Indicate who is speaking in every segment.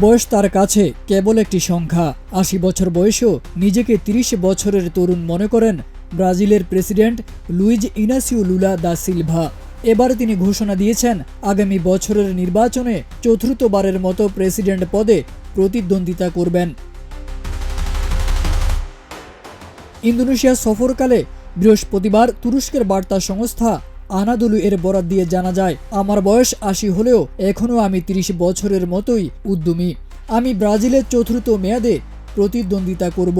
Speaker 1: বয়স তার কাছে কেবল একটি সংখ্যা। আশি বছর বয়সেও নিজেকে তিরিশ বছরের তরুণ মনে করেন ব্রাজিলের president Luiz Inacio Lula da Silva. এবার তিনি ঘোষণা দিয়েছেন, আগামী বছরের নির্বাচনে চতুর্থবারের মতো প্রেসিডেন্ট পদে প্রতিদ্বন্দ্বিতা করবেন। ইন্দোনেশিয়া সফরকালে বৃহস্পতিবার তুরস্কের বার্তা সংস্থা আনাদুলু এর বরাত দিয়ে জানা যায়, আমার বয়স আশি হলেও এখনও আমি তিরিশ বছরের মতোই উদ্যমী। আমি ব্রাজিলের চতুর্থ মেয়াদে প্রতিদ্বন্দ্বিতা করব।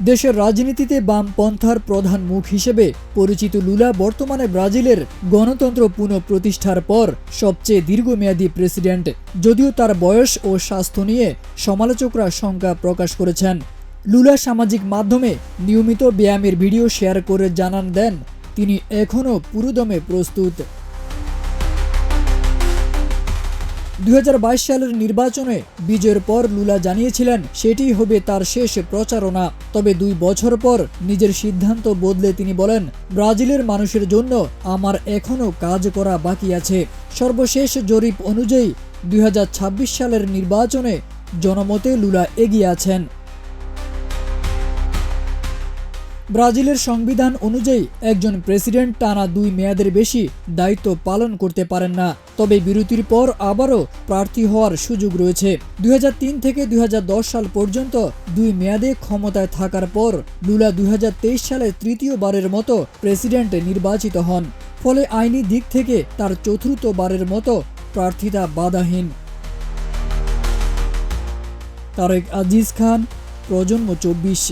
Speaker 1: দেশের রাজনীতিতে বামপন্থার প্রধান মুখ হিসেবে পরিচিত লুলা বর্তমানে ব্রাজিলের গণতন্ত্র পুনঃপ্রতিষ্ঠার পর সবচেয়ে দীর্ঘমেয়াদী প্রেসিডেন্ট, যদিও তার বয়স ও স্বাস্থ্য নিয়ে সমালোচকরা শঙ্কা প্রকাশ করেছেন। লুলা সামাজিক মাধ্যমে নিয়মিত ব্যায়ামের ভিডিও শেয়ার করে জানান দেন, তিনি এখনও পুরোদমে প্রস্তুত। দুই হাজার বাইশ সালের নির্বাচনে বিজয়ের পর লুলা জানিয়েছিলেন, সেটি হবে তার শেষ প্রচারণা। তবে দুই বছর পর নিজের সিদ্ধান্ত বদলে তিনি বলেন, ব্রাজিলের মানুষের জন্য আমার এখনও কাজ করা বাকি আছে। সর্বশেষ জরিপ অনুযায়ী দুই হাজার ছাব্বিশ সালের নির্বাচনে জনমতে লুলা এগিয়ে আছেন। ব্রাজিলের সংবিধান অনুযায়ী একজন প্রেসিডেন্ট টানা দুই মেয়াদের বেশি দায়িত্ব পালন করতে পারেন না। তবে বিরতির পর আবারও প্রার্থী হওয়ার সুযোগ রয়েছে। দুই হাজার তিন থেকে দুই হাজার দশ সাল পর্যন্ত দুই মেয়াদে ক্ষমতায় থাকার পর লুলা দুই হাজার তেইশ সালে তৃতীয়বারের মতো প্রেসিডেন্ট নির্বাচিত হন। ফলে আইনি দিক থেকে তার চতুর্থবারের মতো প্রার্থিতা বাধাহীন। তারেক আজিজ খান, প্রজন্ম চব্বিশ।